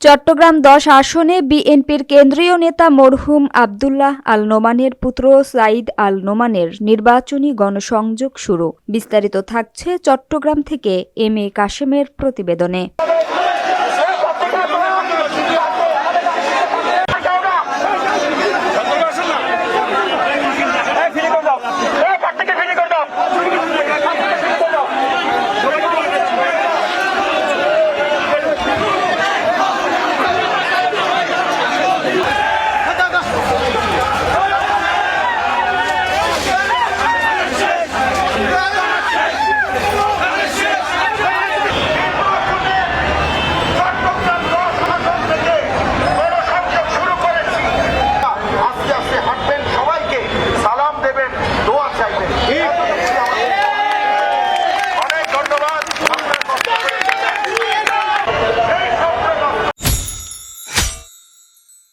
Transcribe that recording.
চট্টগ্রাম দশ আসনে বিএনপির কেন্দ্রীয় নেতা মরহুম আবদুল্লাহ আল নোমানের পুত্র সাইদ আল নোমানের নির্বাচনী গণসংযোগ শুরু। বিস্তারিত থাকছে চট্টগ্রাম থেকে এম এ কাশেমের প্রতিবেদনে।